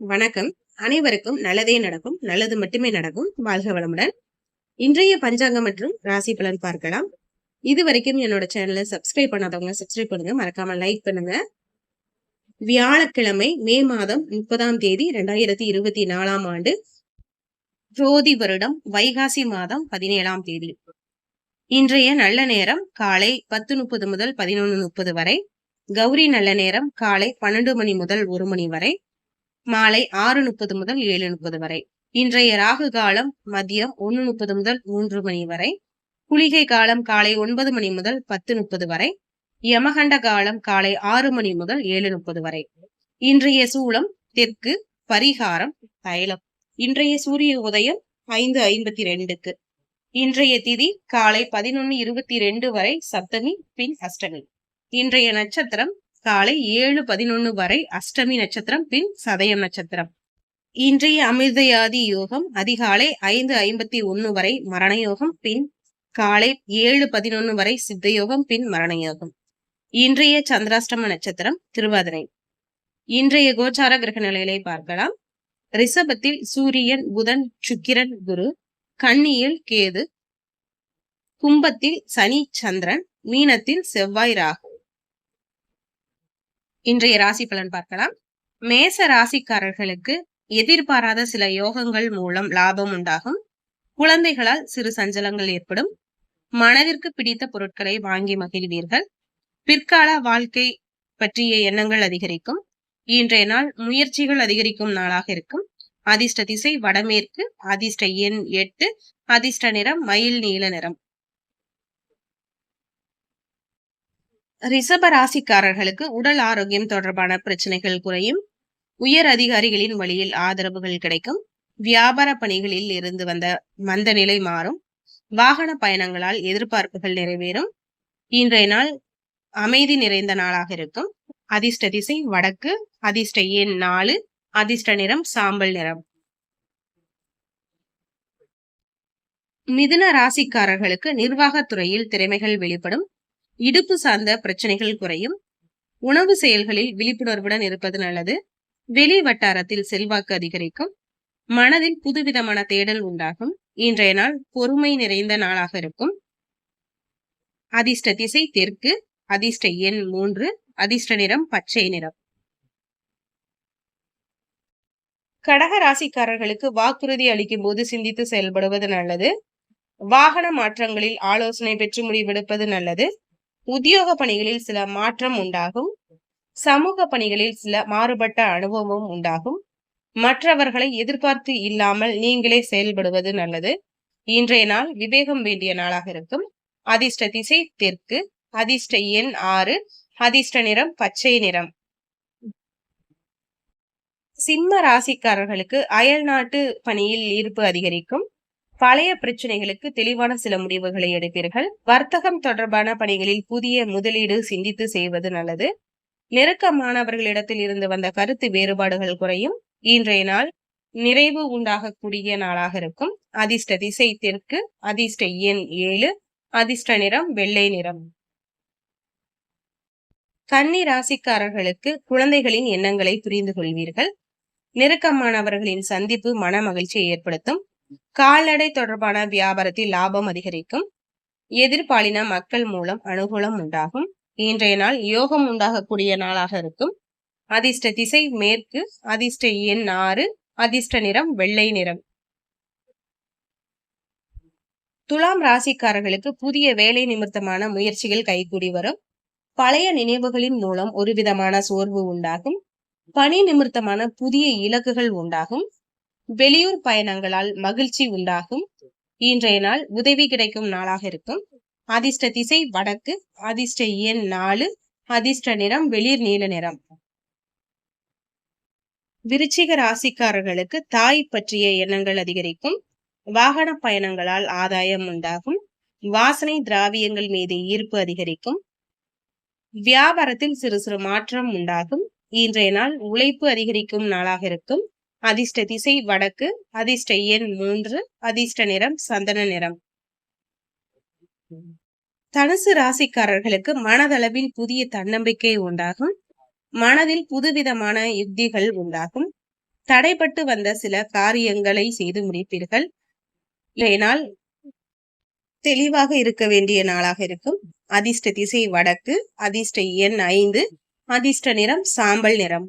வணக்கம். அனைவருக்கும் நல்லதே நடக்கும் நல்லது மட்டுமே நடக்கும். வாழ்க வளமுடன். இன்றைய பஞ்சாங்கம் மற்றும் ராசி பலன் பார்க்கலாம். இது வரைக்கும் என்னோட சேனலை சப்ஸ்கிரைப் பண்ணாதவங்க சப்ஸ்கிரைப் பண்ணுங்க. மறக்காம லைக் பண்ணுங்க. வியாழக்கிழமை மே மாதம் முப்பதாம் தேதி இரண்டாயிரத்தி இருபத்தி நாலாம் ஆண்டு. ஜோதி வருடம் வைகாசி மாதம் பதினேழாம் தேதி. இன்றைய நல்ல நேரம் காலை பத்து முப்பது முதல் பதினொன்று முப்பது வரை. கௌரி நல்ல நேரம் காலை பன்னெண்டு மணி முதல் ஒரு மணி வரை. மாலை ஆறு முப்பது முதல் ஏழு முப்பது வரை. இன்றைய ராகு காலம் மதியம் ஒன்று முப்பது முதல் மூன்று மணி வரை. குளிகை காலம் காலை ஒன்பது மணி முதல் பத்து முப்பது வரை. யமகண்ட காலம் காலை ஆறு மணி முதல் ஏழு முப்பது வரை. இன்றைய சூளம் தெற்கு பரிகாரம் தைலம். இன்றைய சூரிய உதயம் ஐந்து ஐம்பத்தி ரெண்டுக்கு. இன்றைய திதி காலை பதினொன்னு இருபத்தி ரெண்டு வரை சப்தமி பின் அஷ்டமி. இன்றைய நட்சத்திரம் காலை ஏழு பதினொன்னு வரை அஷ்டமி நட்சத்திரம் பின் சதயம் நட்சத்திரம். இன்றைய அமிர்தயாதி யோகம் அதிகாலை ஐந்து ஐம்பத்தி ஒன்னு வரை மரண யோகம் பின் காலை ஏழு பதினொன்னு வரை சித்த யோகம் பின் மரண யோகம். இன்றைய சந்திராஷ்டம நட்சத்திரம் திருவாதிரை. இன்றைய கோச்சார கிரக நிலையிலே பார்க்கலாம். ரிஷபத்தில் சூரியன் புதன் சுக்கிரன் குரு கன்னியில் கேது கும்பத்தில் சனி சந்திரன் மீனத்தில் செவ்வாய் ராகு. இன்றைய ராசி பலன் பார்க்கலாம். மேச ராசிக்காரர்களுக்கு எதிர்பாராத சில யோகங்கள் மூலம் லாபம் உண்டாகும். குழந்தைகளால் சிறு சஞ்சலங்கள் ஏற்படும். மனதிற்கு பிடித்த பொருட்களை வாங்கி மகிழ்வீர்கள். பிற்கால வாழ்க்கை பற்றிய எண்ணங்கள் அதிகரிக்கும். இன்றைய நாள் முயற்சிகள் அதிகரிக்கும் நாளாக இருக்கும். அதிர்ஷ்ட திசை வடமேற்கு அதிர்ஷ்ட எண் எட்டு அதிர்ஷ்ட நிறம் மயில் நீல நிறம். ரிசப ராசிக்காரர்களுக்கு உடல் ஆரோக்கியம் தொடர்பான பிரச்சனைகள் குறையும். உயர் அதிகாரிகளின் வழியில் ஆதரவுகள் கிடைக்கும். வியாபார பணிகளில் இருந்து வந்த மந்த நிலை மாறும். வாகன பயணங்களால் எதிர்பார்ப்புகள் நிறைவேறும். இன்றைய நாள் அமைதி நிறைந்த நாளாக இருக்கும். அதிர்ஷ்ட திசை வடக்கு அதிர்ஷ்ட எண் நாலு அதிர்ஷ்ட நிறம் சாம்பல் நிறம். மிதுன ராசிக்காரர்களுக்கு நிர்வாகத்துறையில் திறமைகள் வெளிப்படும். இடுப்பு சார்ந்த பிரச்சனைகள் குறையும். உணவு செயல்களில் விழிப்புணர்வுடன் இருப்பது நல்லது. வெளி வட்டாரத்தில் செல்வாக்கு அதிகரிக்கும். மனதில் புதுவிதமான தேடல் உண்டாகும். இன்றைய நாள் பொறுமை நிறைந்த நாளாக இருக்கும். அதிர்ஷ்ட திசை தெற்கு அதிர்ஷ்ட எண் மூன்று அதிர்ஷ்ட நிறம் பச்சை நிறம். கடக ராசிக்காரர்களுக்கு வாக்குறுதி அளிக்கும் போது சிந்தித்து செயல்படுவது நல்லது. வாகன மாற்றங்களில் ஆலோசனை பெற்று முடிவெடுப்பது நல்லது. உத்தியோக பணிகளில் சில மாற்றம் உண்டாகும். சமூக பணிகளில் சில மாறுபட்ட அனுபவமும் உண்டாகும். மற்றவர்களை எதிர்பார்த்து இல்லாமல் நீங்களே செயல்படுவது நல்லது. இன்றைய நாள் விவேகம் வேண்டிய நாளாக இருக்கும். அதிர்ஷ்ட திசை தெற்கு அதிர்ஷ்ட எண் ஆறு அதிர்ஷ்ட நிறம் பச்சை நிறம். சிம்ம ராசிக்காரர்களுக்கு அயல் நாட்டு பணியில் ஈர்ப்பு அதிகரிக்கும். பழைய பிரச்சனைகளுக்கு தெளிவான சில முடிவுகளை எடுப்பீர்கள். வர்த்தகம் தொடர்பான பணிகளில் புதிய முதலீடு சிந்தித்து செய்வது நல்லது. நெருக்கமானவர்களிடத்தில் இருந்து வந்த கருத்து வேறுபாடுகள் குறையும். இன்றைய நாள் நிறைவு உண்டாகக்கூடிய நாளாக இருக்கும். அதிர்ஷ்ட திசை தெற்கு அதிர்ஷ்ட எண் ஏழு அதிர்ஷ்ட நிறம் வெள்ளை நிறம். கன்னி ராசிக்காரர்களுக்கு குழந்தைகளின் எண்ணங்களை புரிந்து கொள்வீர்கள் நெருக்கமானவர்களின் சந்திப்பு மன மகிழ்ச்சியை ஏற்படுத்தும். கால்நடை தொடர்பான வியாபாரத்தில் லாபம் அதிகரிக்கும். எதிர்பாலின மக்கள் மூலம் அனுகூலம் உண்டாகும். இன்றைய நாள் யோகம் உண்டாகக்கூடிய நாளாக இருக்கும். அதிர்ஷ்ட திசை மேற்கு அதிர்ஷ்ட எண் ஆறு அதிர்ஷ்ட நிறம் வெள்ளை நிறம். துலாம் ராசிக்காரர்களுக்கு புதிய வேலை நிமித்தமான முயற்சிகள் கைகூடி வரும். பழைய நினைவுகளின் மூலம் ஒரு விதமான சோர்வு உண்டாகும். பணி நிமித்தமான புதிய இலக்குகள் உண்டாகும். வெளியூர் பயணங்களால் மகிழ்ச்சி உண்டாகும். இன்றைய நாள் உதவி கிடைக்கும் நாளாக இருக்கும். அதிர்ஷ்ட திசை வடக்கு அதிர்ஷ்ட எண் நாலு அதிர்ஷ்ட நிறம் வெளிர் நீல நிறம். விருச்சிக ராசிக்காரர்களுக்கு தாய் பற்றிய எண்ணங்கள் அதிகரிக்கும். வாகன பயணங்களால் ஆதாயம் உண்டாகும். வாசனை திராவியங்கள் மீது ஈர்ப்பு அதிகரிக்கும். வியாபாரத்தில் சிறு சிறு மாற்றம் உண்டாகும். இன்றைய நாள் உழைப்பு அதிகரிக்கும் நாளாக இருக்கும். அதிர்ஷ்ட திசை வடக்கு அதிர்ஷ்ட எண் மூன்று அதிர்ஷ்ட நிறம் சந்தன நிறம். தனுசு ராசிக்காரர்களுக்கு மனதளவில் புதிய தன்னம்பிக்கை உண்டாகும். மனதில் புதுவிதமான யுக்திகள் உண்டாகும். தடைப்பட்டு வந்த சில காரியங்களை செய்து முடிப்பீர்கள். இல்லைனால் தெளிவாக இருக்க வேண்டிய நாளாக இருக்கும். அதிர்ஷ்ட திசை வடக்கு அதிர்ஷ்ட எண் ஐந்து அதிர்ஷ்ட நிறம் சாம்பல் நிறம்.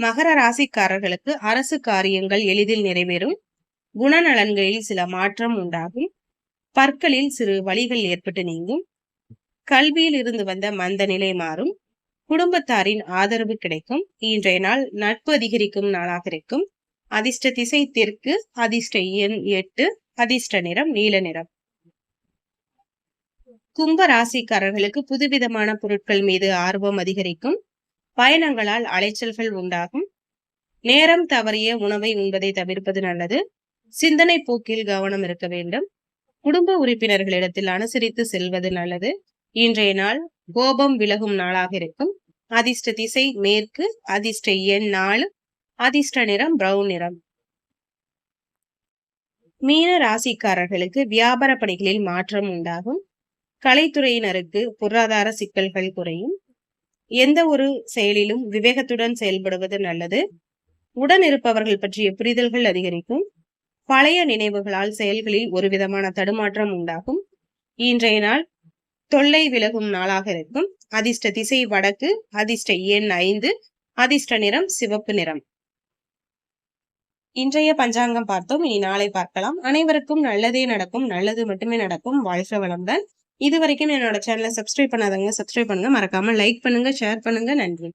மகர ராசிக்காரர்களுக்கு அரசு காரியங்கள் எளிதில் நிறைவேறும். குணநலன்களில் சில மாற்றம் உண்டாகும். பற்களில் சிறு வழிகள் ஏற்பட்டு நீங்கும். கல்வியில் இருந்து வந்த மந்த நிலை மாறும். குடும்பத்தாரின் ஆதரவு கிடைக்கும். இன்றைய நாள் நட்பு அதிகரிக்கும் நாளாக இருக்கும். அதிர்ஷ்ட திசை தெற்கு அதிர்ஷ்ட எண் எட்டு அதிர்ஷ்ட நிறம் நீல நிறம். கும்ப ராசிக்காரர்களுக்கு புதுவிதமான பொருட்கள் மீது ஆர்வம் அதிகரிக்கும். பயணங்களால் அலைச்சல்கள் உண்டாகும். நேரம் தவறிய உணவை உண்பதை தவிர்ப்பது நல்லது. சிந்தனை போக்கில் கவனம் இருக்க வேண்டும். குடும்ப உறுப்பினர்களிடத்தில் அனுசரித்து செல்வது நல்லது. இன்றைய நாள் கோபம் விலகும் நாளாக இருக்கும். அதிர்ஷ்ட திசை மேற்கு அதிர்ஷ்ட எண் நாலு அதிர்ஷ்ட நிறம் பிரவுன் நிறம். மீன ராசிக்காரர்களுக்கு வியாபார பணிகளில் மாற்றம் உண்டாகும். கலைத்துறையினருக்கு பொருளாதார சிக்கல்கள் குறையும். எந்த ஒரு செயலிலும் விவேகத்துடன் செயல்படுவது நல்லது. உடன் இருப்பவர்கள் பற்றிய புரிதல்கள் அதிகரிக்கும். பழைய நினைவுகளால் செயல்களில் ஒரு விதமான தடுமாற்றம் உண்டாகும். இன்றைய நாள் தொல்லை விலகும் நாளாக இருக்கும். அதிர்ஷ்ட திசை வடக்கு அதிர்ஷ்ட எண் ஐந்து அதிர்ஷ்ட நிறம் சிவப்பு நிறம். இன்றைய பஞ்சாங்கம் பார்த்தோம். இனி நாளை பார்க்கலாம். அனைவருக்கும் நல்லதே நடக்கும். நல்லது மட்டுமே நடக்கும். வாழ்க்கை வளம்தான் இது வரைக்கும் என்னோட சேனலை சப்ஸ்கிரைப் பண்ணாதவங்க சப்ஸ்கிரைப் பண்ணுங்க. மறக்காம லைக் பண்ணுங்க ஷேர் பண்ணுங்க. நன்றி.